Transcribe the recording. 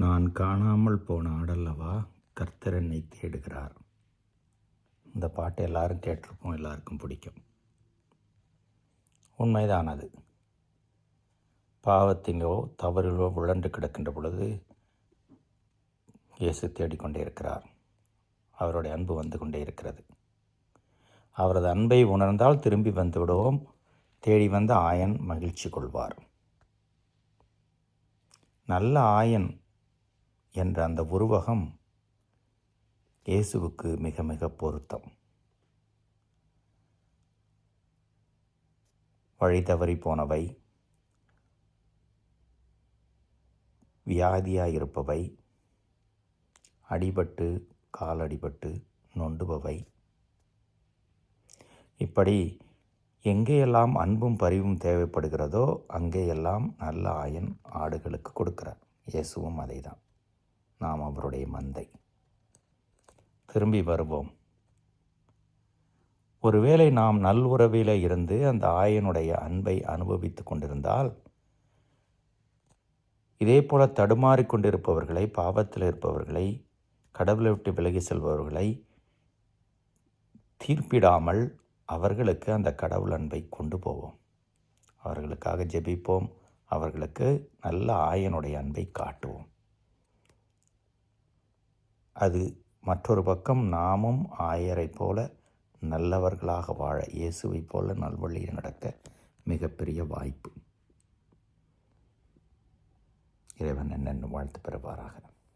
நான் காணாமல் போன ஆடல்லவா கர்த்தர் என்னை தேடுகிறார். இந்த பாட்டு எல்லாரும் கேட்டிருப்போம் எல்லாருக்கும் பிடிக்கும். உண்மைதான் அது பாவத்திலோ தவறிலோ உழண்டு கிடக்கின்ற பொழுது இயேசு தேடிக்கொண்டே இருக்கிறார். அவருடைய அன்பு வந்து கொண்டே இருக்கிறது. அவரது அன்பை உணர்ந்தால் திரும்பி வந்து விடுவோம். தேடி வந்த ஆயன் மகிழ்ச்சி கொள்வார். நல்ல ஆயன் என்ற அந்த உருவகம் இயேசுவுக்கு மிக மிக பொருத்தம். வழி தவறி போனவை வியாதியாக இருப்பவை அடிபட்டு காலடிபட்டு நொண்டுபவை இப்படி எங்கேயெல்லாம் அன்பும் பரிவும் தேவைப்படுகிறதோ அங்கேயெல்லாம் நல்ல ஆயன் ஆடுகளுக்கு கொடுக்கிறார். இயேசுவும் அதை தான் நாம் அவருடைய மந்தை. திரும்பி வருவோம். ஒருவேளை நாம் நல்லுறவில் இருந்து அந்த ஆயனுடைய அன்பை அனுபவித்து கொண்டிருந்தால் இதே போல தடுமாறி கொண்டிருப்பவர்களை பாவத்தில் இருப்பவர்களை கடவுளை விட்டு விலகி செல்பவர்களை தீர்ப்பிடாமல் அவர்களுக்கு அந்த கடவுள் அன்பை கொண்டு போவோம். அவர்களுக்காக ஜெபிப்போம். அவர்களுக்கு நல்ல ஆயனுடைய அன்பை காட்டுவோம். அது மற்றொரு பக்கம் நாமும் ஆயரை போல நல்லவர்களாக வாழ இயேசுவை போல நல்வழியில் நடக்க மிகப்பெரிய வாய்ப்பு. இறைவன் என்னென்னு வாழ்த்து பெறுவாராக.